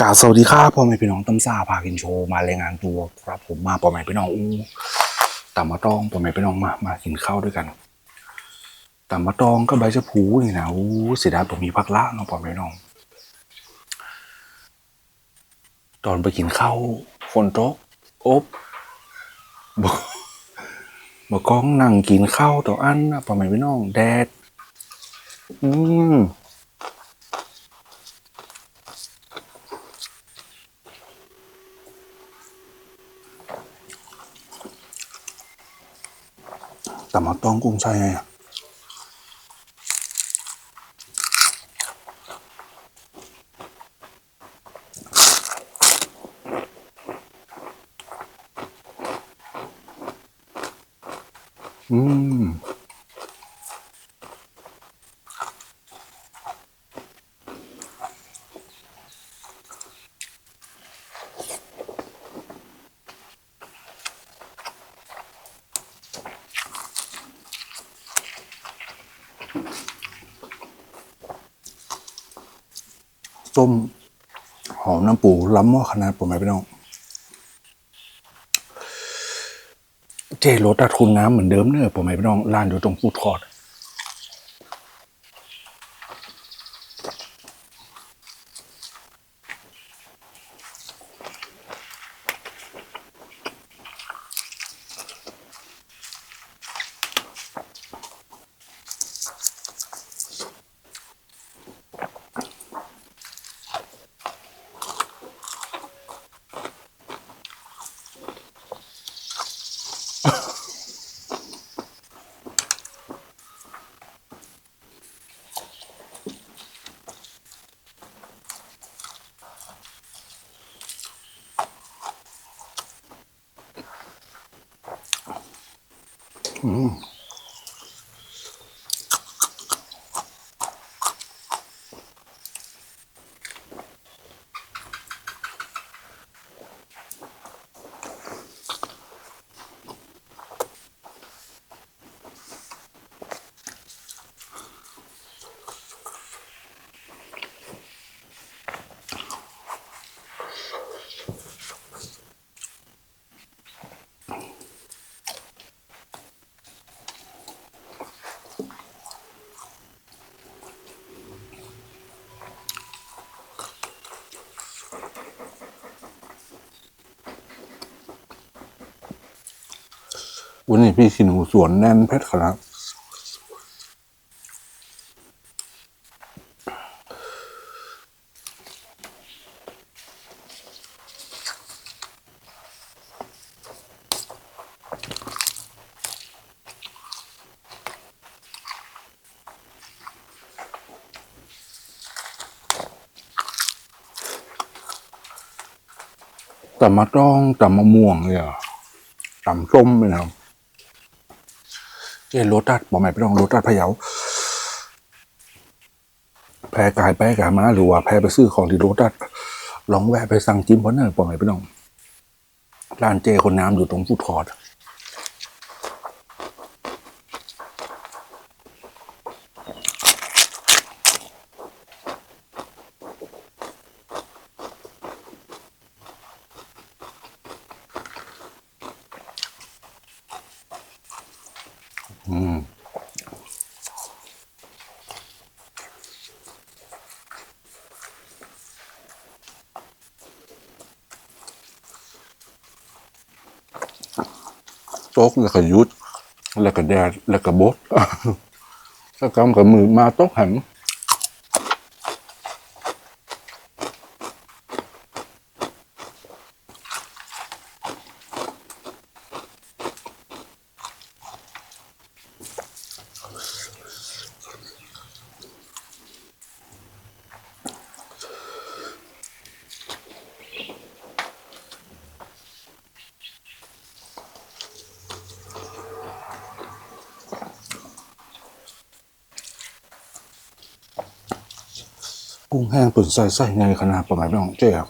กาสวัสดีครับพ่อแม่พี่น้องต้มซาพากินโชว์มารายงานตัวครับผมมาพ่อแม่พี่น้องอู้ตามมาตองพ่อแม่พี่น้องมามากินข้าวด้วยกันตามมาตองก็ใบชะพูนี่นะอู้เสียดายผมมีพักละเนาะพ่อแม่พี่น้อง ตอนไปกินข้าวฝนตกอบบอกบอกก้องนั่งกินข้าวต่ออันนะพ่อแม่พี่น้องแดด อืม แต่มาต้องกุ้งใช่ไงอะอืม ต้ม หอมน้ำปูล้ำหม้อขนาดผมไหมพี่น้อง เจรสตะทุนน้ำเหมือนเดิมเนอะผมไหมพี่น้องร้านอยู่ตรงฟูดคอร์ด Uhum. วันนี้พี่ขี้หนูสวนแน่นเพชรขนาดแต่มาต้องแต่มะม่วงเลยอะต่ำส้มเลยครับ เจรสตัดบอกไม่ไปลองรสตัดพะเยาแพรกายไปกายมาหรือว่าแพรไปซื้อของที่รสตัดลองแวะไปสั่งจิ้มเพราะเนอร์บอกไม่ไปลองร้านเจคนน้ำอยู่ตรงฟุตคอร์ด ต๊กแล้วก็ยุด แล้วก็แดดแล้วก็บดแล้วกำกับมือมาต๊ะหัน กุ้งแห้งตุ๋นใส่ใส่ไงขนาดประมาณน้องเจ๊ครับ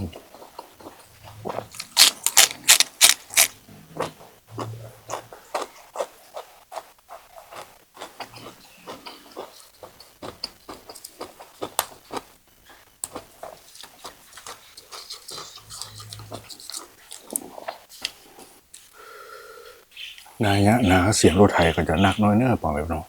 นายะนะเสียงรถไทยก็จะนักน้อยเนื้อปอแบบเนาะ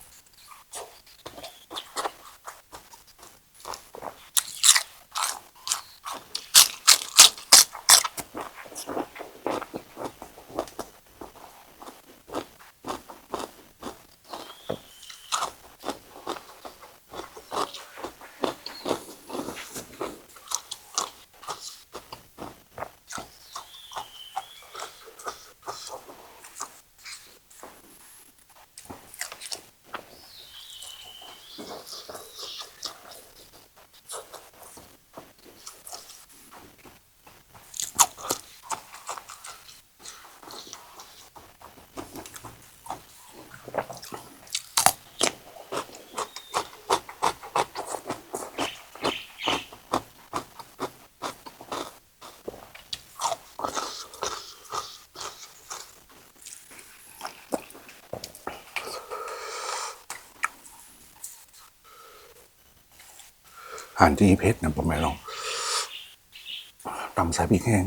อาหารที่เพชรนะผมไม่ลองตำใส่พริกแห้ง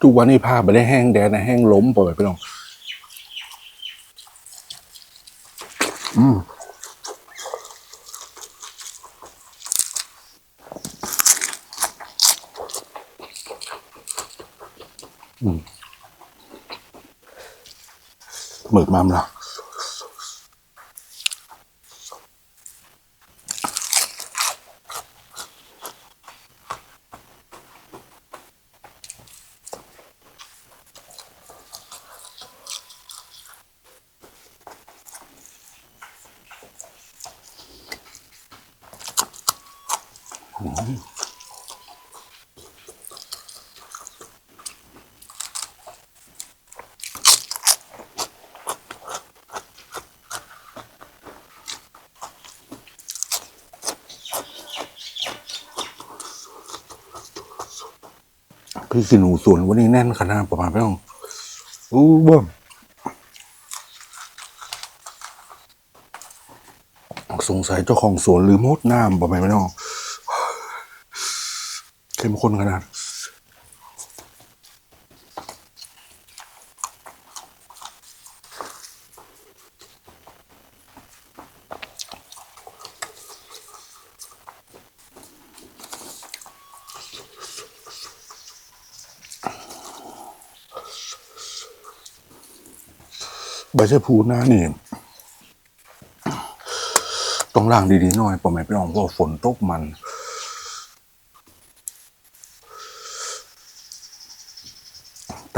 ทุกวันนี้ผ้าไม่ได้แห้งแดดนะแห้งล้มปล่อยไปลองอืมอืมหมึกมามละ พี่กินหนูสวนวันนี้แน่นขนาดประมาณไม่ต้องอู้บ้มสงสัยเจ้าของสวนลืมมดน้ำประมาณไม่ต้อง เข้มข้นขนาด ใบชะพูหน้านี่ต้องล้างดีๆหน่อยประมาณพี่องเพราะว่าฝนตกมัน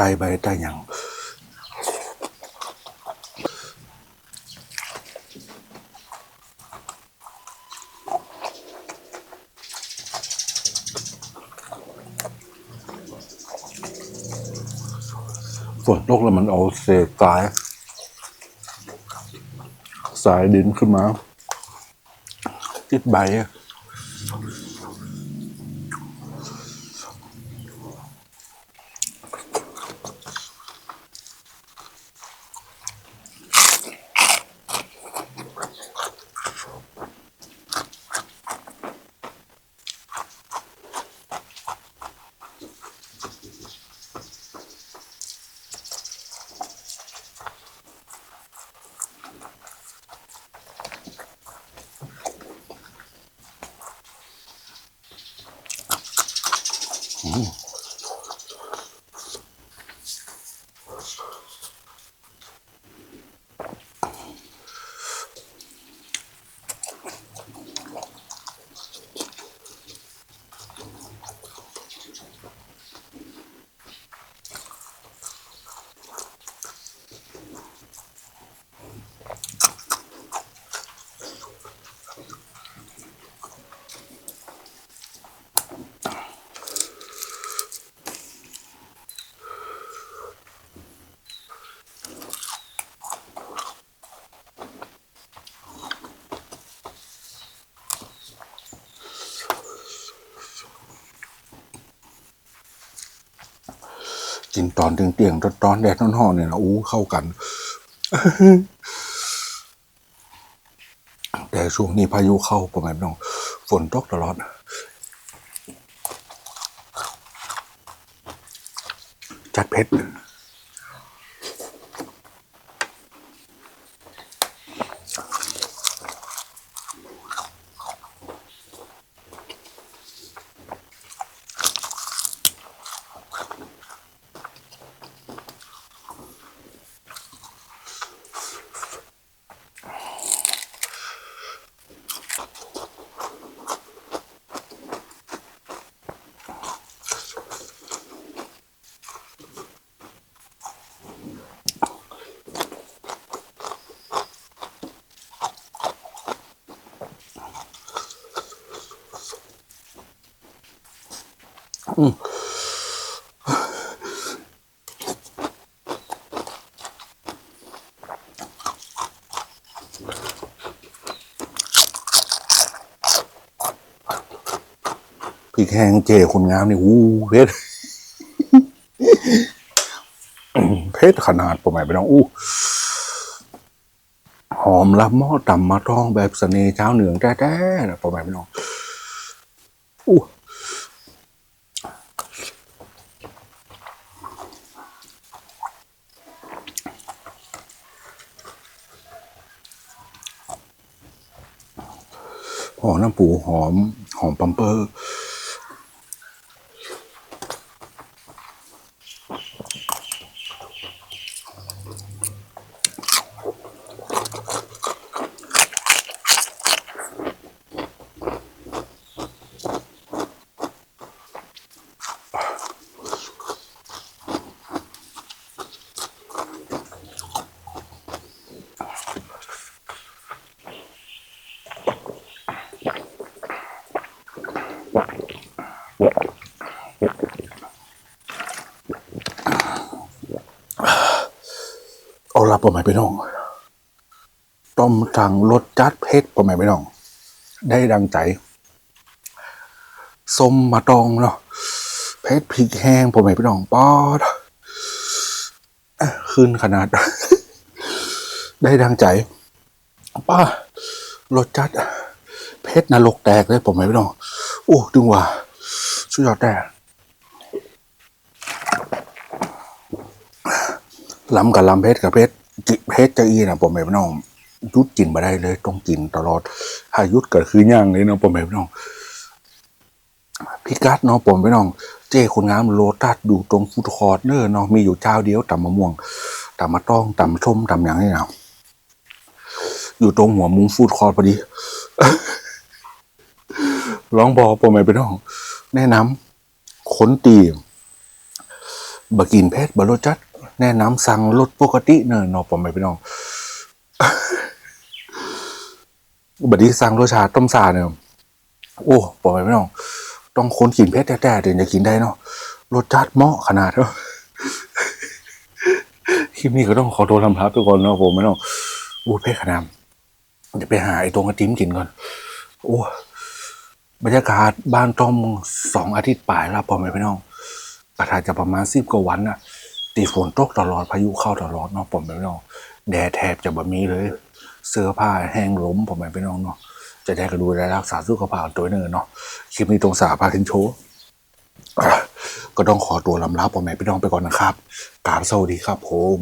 ต้ใบใต้อย่างฝนตกแล้วมันเอาเศษสายสายดินขึ้นมาติดใบ กินตอนเตียงๆตอนแดดร้อนๆเนี่ยนะอู้เข้ากัน แต่ช่วงนี้พายุเข้าประมาณน้องฝนตกตลอดจัดเพชร พริกแห้งเจคนงามนี่อู้เพชรเพชรขนาดประมาณไปน้องอู้หอมละหม้อต่ำมาทองแบบเสน่ห์เช้าเหนืองแท้ๆนะประมาณไปน้องอู้หอมน้ำปูหอม หอมปัมเปอร์ เอาละประมาณไปน้อง ต้มสั่งรสจัดเผ็ดประมาณไปน้อง ได้ดังใจสมมาตองเนาะเผ็ดพริกแห้งประมาณไปน้องป๊อดขึ้นขนาด ได้ดังใจป้ารสจัดเผ็ดนรกแตกเลยประมาณไปน้องโอ้ดึงว่าสุดยอดแต่ล้ำกับล้ำเพชรกับเพชร กิเพชรจะอีนะผมไม่น้องยุดกินมาได้เลย ต้องกินตลอดถ้ายุดก็คือย่างเลยเนาะผมไม่น้องพี่กัดเนาะผมไม่น้อง เจ้คนงามโลตัสอยู่ตรงฟูดคอร์เนอร์เนาะมีอยู่เจ้าเดียวตำมะม่วงตำมะต้องตำส้มตำอย่างนี้นะอยู่ตรงหัวมุมฟูดคอร์ทพอดีร้องบอกผมไม่น้อง แนะนำคนตีบกินเพชรบรสจัด แนะนำสั่งรสปกติเนอะเนอผมไม่พี่น้องบัดนี้สั่งรสชาติต้มซาเนี่ยโอ้ผมไม่พี่น้อง ต้องคนกินเพชรแท้ๆถึงจะกินได้เนาะรสจัดเหมาะขนาดเนาะลิปนี้ก็ต้องขอตัวลำลาไปก่อนเนาะผมไม่ต้องอู้เพ่ขนามเดี๋ยวไปหาไอ้ตรงกระจิ้มกินก่อน โอ้บรรยากาศบ้านต้อมสองอาทิตย์ปลายแล้วพอไหมพี่น้องกระทาจะประมาณสิบกว่าวันน่ะ ตีฝนตกตลอดพายุเข้าตลอดเนาะผมไปพี่น้องแดดแทบจะบ่มีเลย เสื้อผ้าแห้งล้มผมไปพี่น้องเนาะจะได้ก็ดูแลรักษาสุขภาพตัวเนินเนาะคลิปนี้ตรงสาพาทินโชว์ก็ต้องขอตัวลำลาผมไปพี่น้องไปก่อนนะครับกราบสวัสดีครับผม